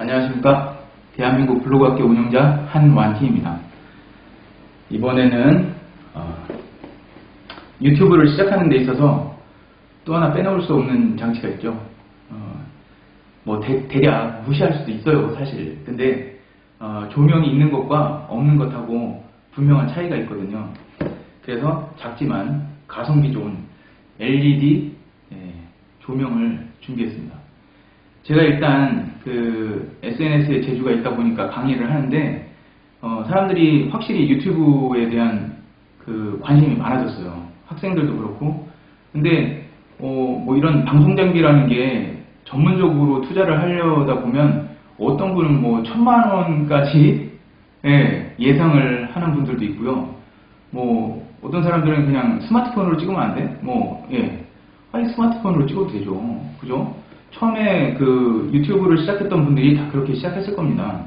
안녕하십니까. 대한민국 블로그학교 운영자 한완희입니다. 이번에는 어, 유튜브를 시작하는 데 있어서 또 하나 빼놓을 수 없는 장치가 있죠. 어, 뭐 대, 략 무시할 수도 있어요, 사실. 근데 어, 조명이 있는 것과 없는 것하고 분명한 차이가 있거든요. 그래서 작지만 가성비 좋은 LED 예, 조명을 준비했습니다. 제가 일단 그 SNS에 재주가 있다 보니까 강의를 하는데 어, 사람들이 확실히 유튜브에 대한 그 관심이 많아졌어요. 학생들도 그렇고. 근데 어, 뭐 이런 방송 장비라는 게 전문적으로 투자를 하려다 보면 어떤 분은 뭐 천만 원까지 예, 예상을 하는 분들도 있고요. 뭐 어떤 사람들은 그냥 스마트폰으로 찍으면 안 돼? 뭐 예, 아니 스마트폰으로 찍어도 되죠. 그죠? 처음에 그 유튜브를 시작했던 분들이 다 그렇게 시작했을 겁니다.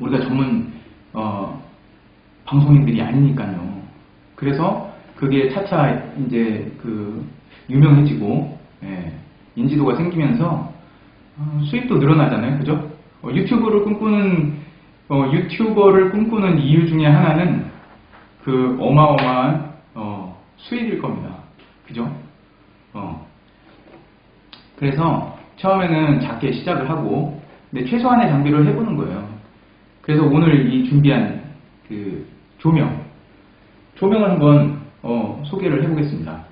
우리가 전문 어, 방송인들이 아니니까요. 그래서 그게 차차 이제 그 유명해지고 예, 인지도가 생기면서 어, 수입도 늘어나잖아요, 그죠? 어, 유튜브를 꿈꾸는 어, 유튜버를 꿈꾸는 이유 중에 하나는 그 어마어마한 어, 수익일 겁니다, 그죠? 어. 그래서 처음에는 작게 시작을 하고, 근데 최소한의 장비를 해보는 거예요. 그래서 오늘 이 준비한 그 조명, 조명을 한번 어, 소개를 해보겠습니다.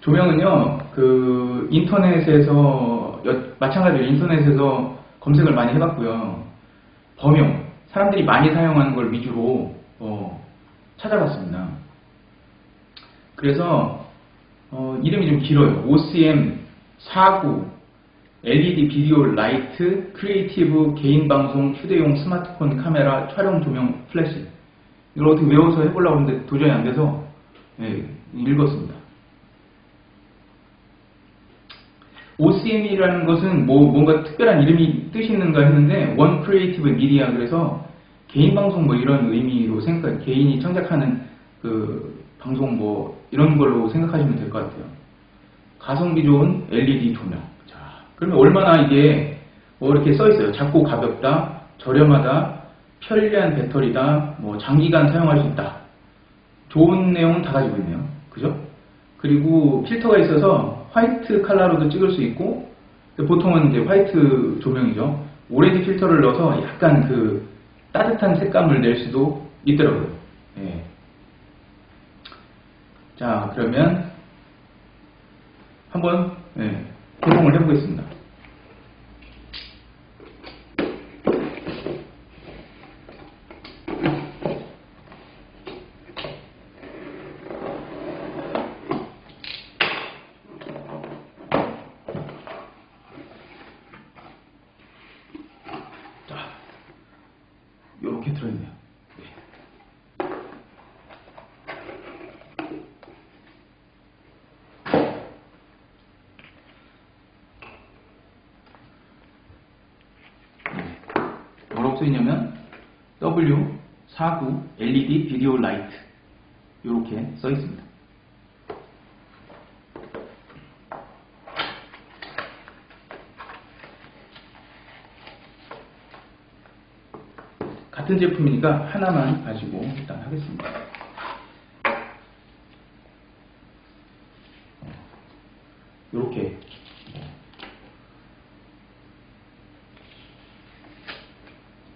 조명은요, 그 인터넷에서 여- 마찬가지로 인터넷에서 검색을 많이 해봤고요. 범용, 사람들이 많이 사용하는 걸 위주로 어, 찾아봤습니다. 그래서 어, 이름이 좀 길어요. OCM 49 LED 비디오 라이트 크리에이티브 개인 방송 휴대용 스마트폰 카메라 촬영 조명 플래시 이걸 어떻게 외워서 해보려고 하는데 도저히 안 돼서 예, 읽었습니다. OCM이라는 것은 뭐 뭔가 특별한 이름이 뜻이 있는가 했는데 원 크리에이티브 미디어 그래서 개인 방송 뭐 이런 의미로 생각 개인이 창작하는 그 방송 뭐 이런 걸로 생각하시면 될 것 같아요. 가성비 좋은 LED 조명. 자, 그러면 얼마나 이게 뭐 이렇게 써 있어요. 작고 가볍다, 저렴하다, 편리한 배터리다, 뭐 장기간 사용할 수 있다. 좋은 내용은 다 가지고 있네요. 그죠? 그리고 필터가 있어서 화이트 컬러로도 찍을 수 있고 보통은 이제 화이트 조명이죠. 오렌지 필터를 넣어서 약간 그 따뜻한 색감을 낼 수도 있더라고요. 예. 자, 그러면 한번 예, 개봉을 해보겠습니다. 자, 요렇게 들어있네요. 네. 뭐라고 써있냐면 W49 LED 비디오 라이트 이렇게 써 있습니다. 같은 제품이니까 하나만 가지고 일단 하겠습니다. 이렇게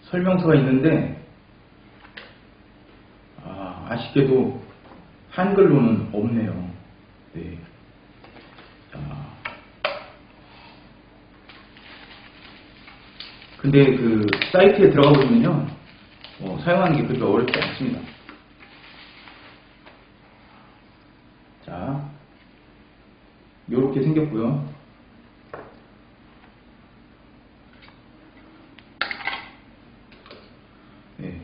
설명서가 있는데 아, 아쉽게도 한글로는 없네요. 네. 자. 근데 그 사이트에 들어가 보면요, 어, 사용하는 게 그렇게 어렵지 않습니다. 자, 요렇게 생겼고요. 네.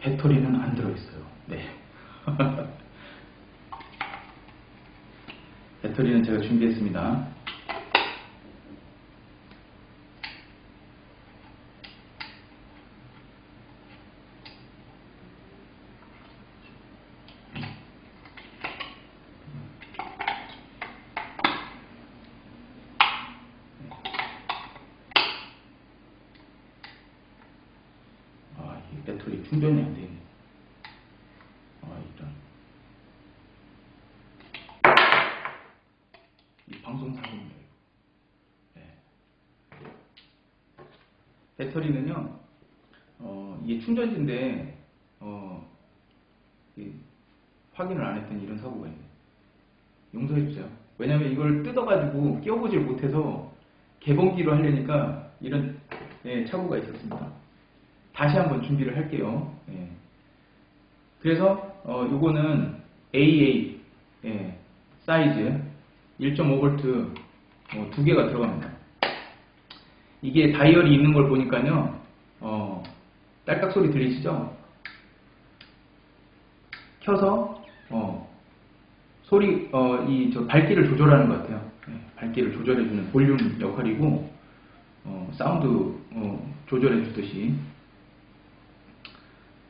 배터리는 안 들어있어요. 배터리는 제가 준비했습니다. 아, 배터리 충전이 안 돼. 배터리는요, 어, 이게 충전지인데, 어, 이 확인을 안 했더니 이런 사고가 있네. 용서해 주세요. 왜냐면 이걸 뜯어가지고 끼워보질 못해서 개봉기로 하려니까 이런 예, 착오가 있었습니다. 다시 한번 준비를 할게요. 예. 그래서 어, 요거는 AA 예, 사이즈 1.5V 어, 두 개가 들어갑니다. 이게 다이얼이 있는 걸 보니까요. 어, 딸깍 소리 들리시죠? 켜서 어, 소리 어, 이 저 밝기를 조절하는 것 같아요. 예, 밝기를 조절해주는 볼륨 역할이고 어, 사운드 어, 조절해주듯이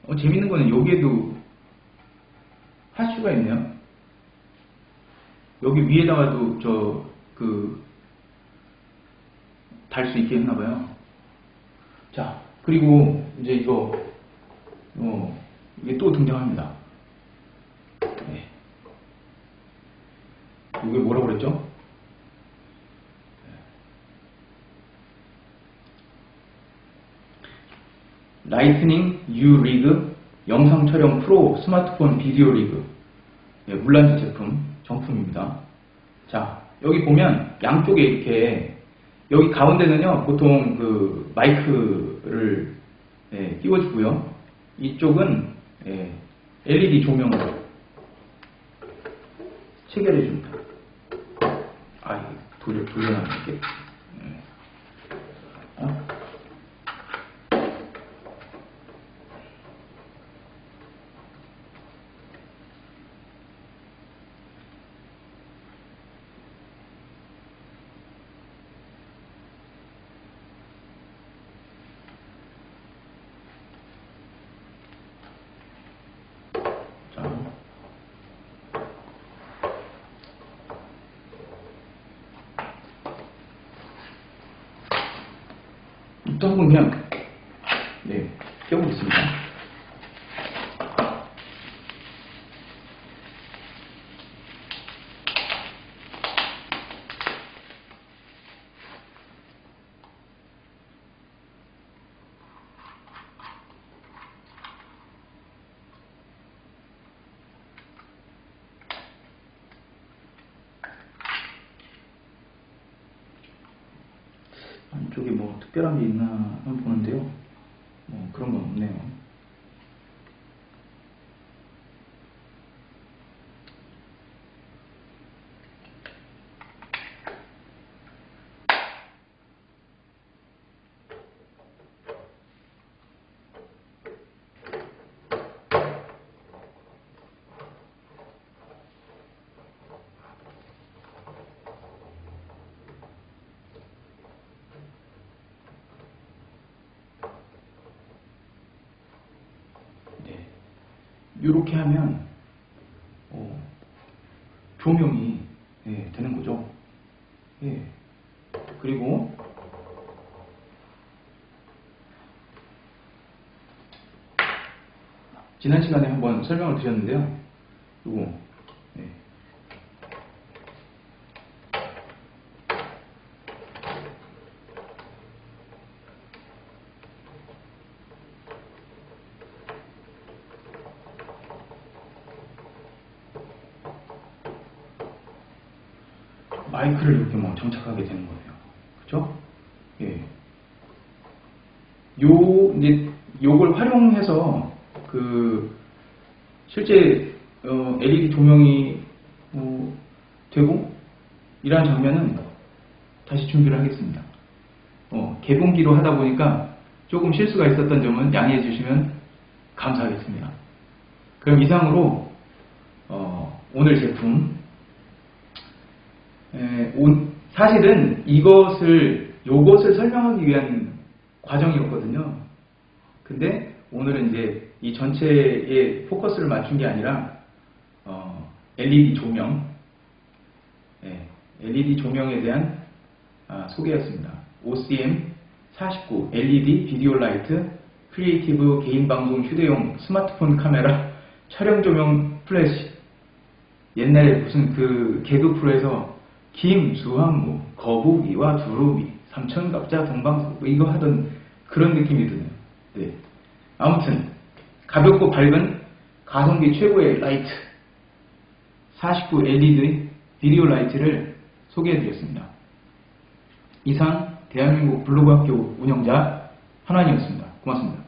어, 재밌는 거는 여기에도 할 수가 있네요. 여기 위에다가도 저 그 달 수 있게 했나봐요. 자 그리고 이제 이거 어, 이게 또 등장합니다. 네. 이게 뭐라고 그랬죠? 라이트닝 U 리그 영상 촬영 프로 스마트폰 비디오 리그 예, 물란지 제품 정품입니다. 자 여기 보면 양쪽에 이렇게 여기 가운데는요 보통 그 마이크를 예, 끼워주고요 이쪽은 예, LED 조명으로 체결해 줍니다. 아 돌려 돌려놔볼게. 네. 어? 자. 또 한번 그냥 네 껴보겠습니다. 안쪽에 뭐 특별한 게 있나 한번 보는데요. 뭐 그런 건 없네요. 네. 이렇게 하면 어, 조명이 예, 되는 거죠. 예. 그리고 지난 시간에 한번 설명을 드렸는데요. 요거 예. 마이크를 이렇게 뭐 정착하게 되는 거예요. 그죠? 예. 요, 이제, 요걸 활용해서, 그, 실제, 어, LED 조명이, 어, 되고, 이러한 장면은 다시 준비를 하겠습니다. 어, 개봉기로 하다 보니까 조금 실수가 있었던 점은 양해해 주시면 감사하겠습니다. 그럼 이상으로, 어, 오늘 제품, 사실은 이것을 요것을 설명하기 위한 과정이었거든요. 근데 오늘은 이제 이 전체에 포커스를 맞춘 게 아니라 어, LED 조명, 예, LED 조명에 대한 아, 소개였습니다. OCM 49 LED 비디오 라이트 크리에이티브 개인 방송 휴대용 스마트폰 카메라 촬영 조명 플래시 옛날에 무슨 그 개그 프로에서 김, 수한무, 거북이와 두루미, 삼천갑자, 동방석 뭐 이거 하던 그런 느낌이 드네요. 네. 아무튼 가볍고 밝은 가성비 최고의 라이트 49 LED 비디오 라이트를 소개해드렸습니다. 이상 대한민국 블로그 학교 운영자 한환이었습니다. 고맙습니다.